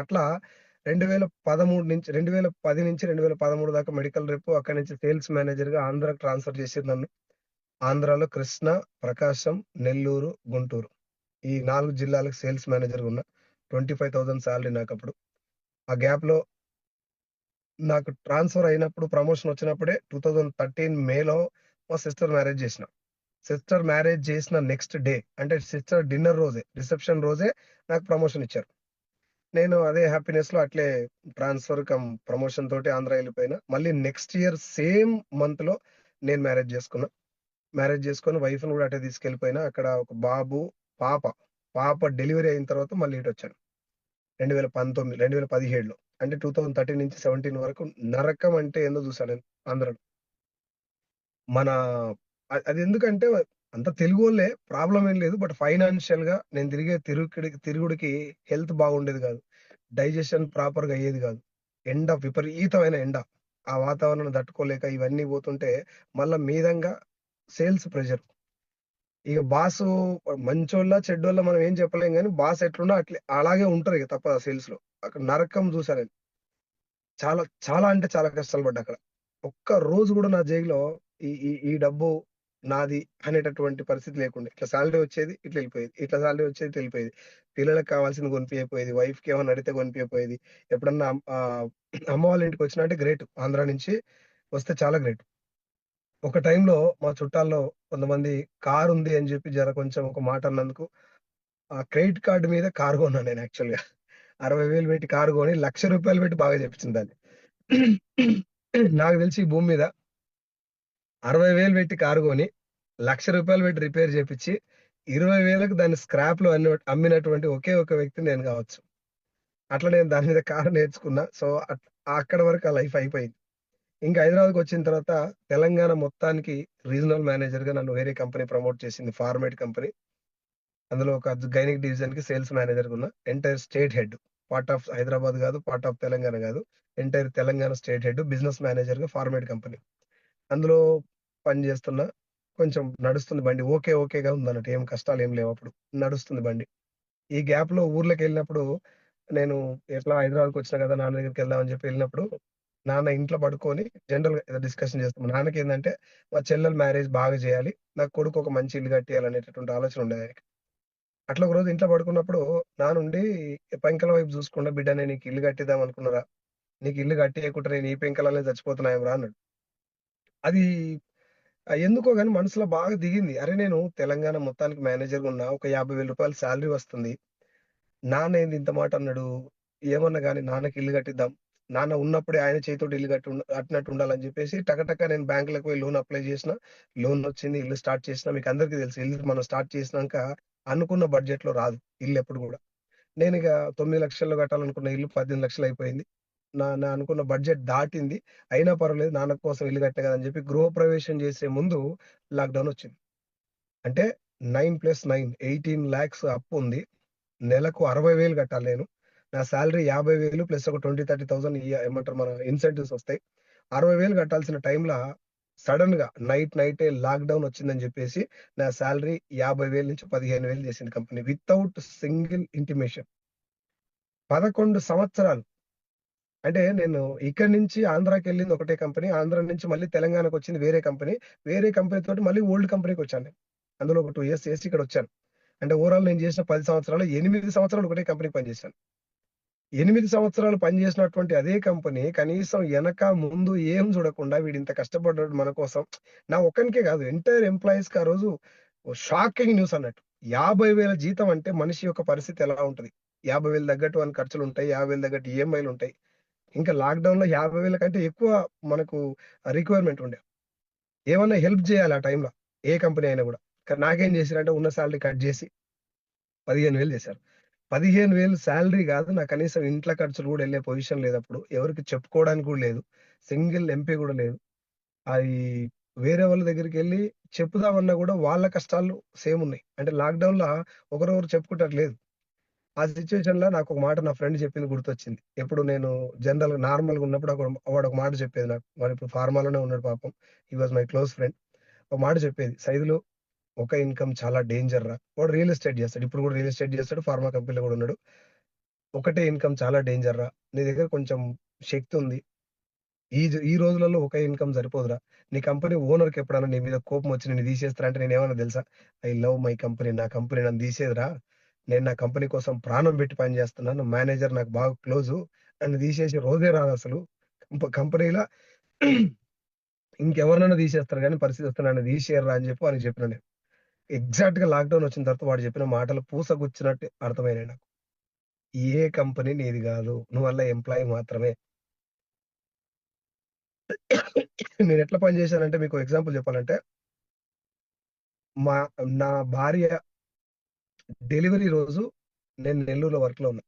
అట్లా 2013 నుంచి 2010 నుంచి 2013 దాకా మెడికల్ రేపు అక్కడి నుంచి సేల్స్ మేనేజర్‌గా ఆంధ్రాకి ట్రాన్స్‌ఫర్ చేసిర్రు నన్ను. ఆంధ్రాలో కృష్ణ ప్రకాశం, నెల్లూరు, గుంటూరు. ఈ నాలుగు జిల్లాలకు సేల్స్ మేనేజర్ ఉన్న ట్వంటీ ఫైవ్ థౌసండ్ సాలరీ నాకప్పుడు. ఆ గ్యాప్‌లో నాకు ట్రాన్స్‌ఫర్ అయినప్పుడు ప్రమోషన్ వచ్చినప్పుడే 2013 మేలో మా సిస్టర్ మ్యారేజ్ చేసిన. సిస్టర్ మ్యారేజ్ చేసిన నెక్స్ట్ డే అంటే సిస్టర్ డిన్నర్ రోజే, రిసెప్షన్ రోజే నాకు ప్రమోషన్ ఇచ్చారు. నేను అదే హ్యాపీనెస్‌లో అట్లే ట్రాన్స్‌ఫర్ కమ్ ప్రమోషన్ తోటి ఆంధ్ర వెళ్ళిపోయినా మళ్ళీ నెక్స్ట్ ఇయర్ సేమ్ మంత్‌లో నేను మ్యారేజ్ చేసుకున్నా. మ్యారేజ్ చేసుకొని వైఫ్ను కూడా అటే తీసుకెళ్ళిపోయినా. అక్కడ ఒక బాబు, పాప. పాప డెలివరీ అయిన తర్వాత మళ్ళీ ఇటు వచ్చాడు రెండు వేల పంతొమ్మిది రెండు వేల పదిహేడులో అంటే 2013 నుంచి 17 వరకు నరకం అంటే ఏందో చూసాను నేను ఆంధ్రలో మన అది ఎందుకంటే అంతా వాళ్ళే ప్రాబ్లమ్ ఏం లేదు. బట్ ఫైనాన్షియల్‌గా నేను తిరిగే తిరుగుడికి తిరుగుడికి హెల్త్ బాగుండేది కాదు. డైజెషన్ ప్రాపర్‌గా అయ్యేది కాదు. ఎండ విపరీతమైన ఎండ. ఆ వాతావరణం తట్టుకోలేక ఇవన్నీ పోతుంటే మళ్ళా మీదంగా సేల్స్ ప్రెషర్. ఇక బాస్ మంచోళ్ళ చెడ్డోళ్ళ మనం ఏం చెప్పలేం కానీ బాస్ ఎట్లున్నా అట్లే అలాగే ఉంటారు ఇక తప్ప సేల్స్ సేల్స్‌లో. అక్కడ నరకం చూసారని చాలా చాలా అంటే చాలా కష్టాలు పడ్డా అక్కడ. ఒక్క రోజు కూడా నా జైల్లో ఈ ఈ ఈ డబ్బు నాది అనేటటువంటి పరిస్థితి లేకుండా ఇట్లా సాలరీ వచ్చేది, ఇట్లా వెళ్ళిపోయేది ఇట్లా సాలరీ వచ్చేది, ఇట్లా వెళ్ళిపోయేది పిల్లలకు కావాల్సింది కొనిపియకపోయేది. వైఫ్‌కి ఏమైనా అడిగితే కొనిపియకపోయేది. ఎప్పుడన్నా అమ్మ వాళ్ళ ఇంటికి అంటే గ్రేట్. ఆంధ్రా నుంచి వస్తే చాలా గ్రేట్. ఒక టైంలో మా చుట్టాల్లో కొంతమంది కార్ ఉంది అని చెప్పి జర కొంచెం ఒక మాట అన్నందుకు ఆ క్రెడిట్ కార్డు మీద కార్ కొన్నాను నేను యాక్చువల్‌గా. 60,000 పెట్టి కార్ కొని లక్ష రూపాయలు పెట్టి బాగా చెప్పించింది దాన్ని. నాకు తెలిసి ఈ భూమి మీద అరవై వేలు పెట్టి కారు కొని లక్ష రూపాయలు పెట్టి రిపేర్ చేపించి ఇరవై వేలకు దాన్ని స్క్రాప్‌లో అన్ని అమ్మినటువంటి ఒకే ఒక వ్యక్తి నేను కావచ్చు. అట్లా నేను దాని మీద కారు నేర్చుకున్నా. సో, అట్ వరకు ఆ లైఫ్ అయిపోయింది. ఇంకా హైదరాబాద్కి వచ్చిన తర్వాత తెలంగాణ మొత్తానికి రీజనల్ మేనేజర్‌గా నన్ను వేరే కంపెనీ ప్రమోట్ చేసింది. Format company. అందులో ఒక గైనిక్ డివిజన్‌కి సేల్స్ మేనేజర్‌గా ఉన్నా. Entire state head. Part of Hyderabad కాదు, పార్ట్ ఆఫ్ తెలంగాణ కాదు. Entire Telangana state head business మేనేజర్‌గా ఫార్మేట్ కంపెనీ. అందులో పని చేస్తున్నా. కొంచెం నడుస్తుంది బండి. ఓకే, ఓకేగా ఉందన్నట్టు. ఏం కష్టాలు ఏం లేవు అప్పుడు. నడుస్తుంది బండి. ఈ గ్యాప్‌లో ఊర్లకెళ్ళినప్పుడు నేను ఎట్లా హైదరాబాద్కి వచ్చిన కదా! నాన్న దగ్గరికి వెళ్దాం అని చెప్పి వెళ్ళినప్పుడు నాన్న ఇంట్లో పడుకొని జనరల్‌గా డిస్కషన్ చేస్తాం. మా ఏంటంటే మా చెల్లెలు మ్యారేజ్ బాగా చేయాలి. నా కొడుకు ఒక మంచి ఇల్లు కట్టియాలనేటటువంటి ఆలోచన ఉండేది ఆయనకి. అట్లా ఒకరోజు ఇంట్లో పడుకున్నప్పుడు నానుండి పెంకల వైపు చూసుకుంటా బిడ్డ నేను నీకు ఇల్లు కట్టిద్దాం అనుకున్నారా? నీకు ఇల్లు కట్టేయకుండా నేను ఈ పెంకలనే చచ్చిపోతున్నాయేమిరా అన్నాడు. అది ఎందుకో కానీ మనసులో బాగా దిగింది. అరే! నేను తెలంగాణ మొత్తానికి మేనేజర్‌గా ఉన్నా. ఒక రూ. 50,000 సాలరీ వస్తుంది. నాన్న ఏంది ఇంత మాట అన్నాడు. ఏమన్నా కానీ నాన్నకి ఇల్లు కట్టిద్దాం. నాన్న ఉన్నప్పుడే ఆయన చేతితోటి ఇల్లు కట్టి అట్టినట్టు ఉండాలని చెప్పేసి టకటక నేను బ్యాంకులకు పోయి లోన్ అప్లై చేసిన. లోన్ వచ్చింది. ఇల్లు స్టార్ట్ చేసిన. మీకు అందరికీ తెలుసు ఇల్లు మనం స్టార్ట్ చేసినాక అనుకున్న బడ్జెట్‌లో రాదు ఇల్లు ఎప్పుడు కూడా. నేను ఇక తొమ్మిది లక్షల్లో కట్టాలనుకున్న ఇల్లు 18,00,000 అయిపోయింది. నా నా అనుకున్న బడ్జెట్ దాటింది. అయినా పర్వాలేదు నాన్న కోసం ఇల్లు కట్టే కదా! అని చెప్పి గృహప్రవేశం చేసే ముందు లాక్‌డౌన్ వచ్చింది. అంటే nine plus nine eighteen lakhs అప్పు ఉంది నెలకు 60,000 కట్టాలి నేను. నా శాలరీ యాభై వేలు ప్లస్ ఒక ట్వంటీ థర్టీ థౌసండ్ ఏమంటారు మన ఇన్సెంటివ్స్ వస్తాయి. అరవై వేలు కట్టాల్సిన టైంలో సడన్గా నైట్ నైటే లాక్‌డౌన్ వచ్చిందని చెప్పేసి నా శాలరీ యాభై వేల నుంచి 15,000 చేసింది కంపెనీ. Without single intimation. 11 సంవత్సరాలు. అంటే నేను ఇక్కడి నుంచి ఆంధ్రాకి వెళ్ళింది ఒకటే కంపెనీ. ఆంధ్రా నుంచి మళ్ళీ తెలంగాణకు వచ్చింది వేరే కంపెనీ. వేరే కంపెనీ తోటి మళ్ళీ ఓల్డ్ కంపెనీకొచ్చాను నేను. అందులో ఒక టూ ఇయర్స్ చేసి ఇక్కడొచ్చాను. అంటే ఓవరాల్ నేను చేసిన పది సంవత్సరాలు ఎనిమిది సంవత్సరాలు ఒకటే కంపెనీకి పనిచేశాను. ఎనిమిది సంవత్సరాలు పనిచేసినటువంటి అదే కంపెనీ కనీసం వెనక ముందు ఏం చూడకుండా వీడింత కష్టపడ్డాడు మన కోసం. నా ఒక్కనికే కాదు ఎంటైర్ ఎంప్లాయీస్‌కి ఆ రోజు షాకింగ్ న్యూస్ అన్నట్టు. యాభై వేల జీతం అంటే మనిషి యొక్క పరిస్థితి ఎలా ఉంటుంది యాభై వేలు తగ్గట్టు వాని ఖర్చులుంటాయి. 50,000 తగ్గట్టు ఈఎంఐలు ఉంటాయి ఇంకా లాక్‌డౌన్‌లో 50,000 కంటే ఎక్కువ మనకు రిక్వైర్మెంట్ ఉండే. ఏమన్నా హెల్ప్ చేయాలి ఆ టైంలో. ఏ కంపెనీ అయినా కూడా కానీ నాకేం చేశారంటే ఉన్న సాలరీ కట్ చేసి పదిహేను వేలు చేశారు. పదిహేను వేలు శాలరీ కాదు నాకు కనీసం ఇంట్లో ఖర్చులు కూడా వెళ్ళే పొజిషన్ లేదప్పుడు. ఎవరికి చెప్పుకోవడానికి కూడా లేదు. సింగిల్ ఎంపీ కూడా లేదు. అది వేరే వాళ్ళ దగ్గరికి వెళ్ళి చెప్పుదామన్నా కూడా వాళ్ళ కష్టాలు సేమ్ ఉన్నాయి. అంటే లాక్డౌన్లో ఒకరొకరు చెప్పుకుంటారు లేదు. ఆ సిచ్యువేషన్లో నాకు ఒక మాట నా ఫ్రెండ్ చెప్పింది గుర్తొచ్చింది. ఎప్పుడు నేను జనరల్‌గా నార్మల్‌గా ఉన్నప్పుడు ఒక మాట చెప్పేది నాకు. వాడిప్పుడు ఫార్మాలోనే ఉన్నాడు పాపం. He was my close friend. ఒక మాట చెప్పేది. "సైదులు ఒక ఇన్‌కమ్ చాలా డేంజర్ రా." వాడు రియల్ ఎస్టేట్ చేస్తాడు. ఇప్పుడు కూడా రియల్ ఎస్టేట్ చేస్తాడు. ఫార్మా కంపెనీలో కూడా ఉన్నాడు. ఒకటే ఇన్‌కమ్ చాలా డేంజర్ రా. నీ దగ్గర కొంచెం శక్తి ఉంది. ఈ జ ఈ రోజులలో ఒక ఇన్‌కమ్ సరిపోదురా. నీ కంపెనీ ఓనర్‌కి ఎప్పుడైనా నీ మీద కోపం వచ్చి నిన్ను తీసేస్తారంటే" నేనేమన్నా తెలుసా? I love my company. నా కంపెనీ నన్ను తీసేయదురా. నేను నా కంపెనీ కోసం ప్రాణం పెట్టి పని చేస్తున్నాను. మేనేజర్ నాకు బాగా క్లోజు. నన్ను తీసేసి రోజే రాదు అసలు కంపెనీలో ఇంకెవరినైనా తీసేస్తారు కానీ పరిస్థితి వస్తే నన్ను తీసేయరురా అని చెప్పి అని చెప్పినా నేను. ఎగ్జాక్ట్‌గా లాక్‌డౌన్ వచ్చిన తర్వాత వాడు చెప్పిన మాటలు పూసగుచ్చినట్టు అర్థమైనాయి నాకు. ఏ కంపెనీ నీది కాదు నువ్వు వల్ల ఎంప్లాయీ మాత్రమే. నేను పని పనిచేశానంటే మీకు ఎగ్జాంపుల్ చెప్పాలంటే మా నా భార్య డెలివరీ రోజు నేను నెల్లూరులో వర్క్‌లో ఉన్నా.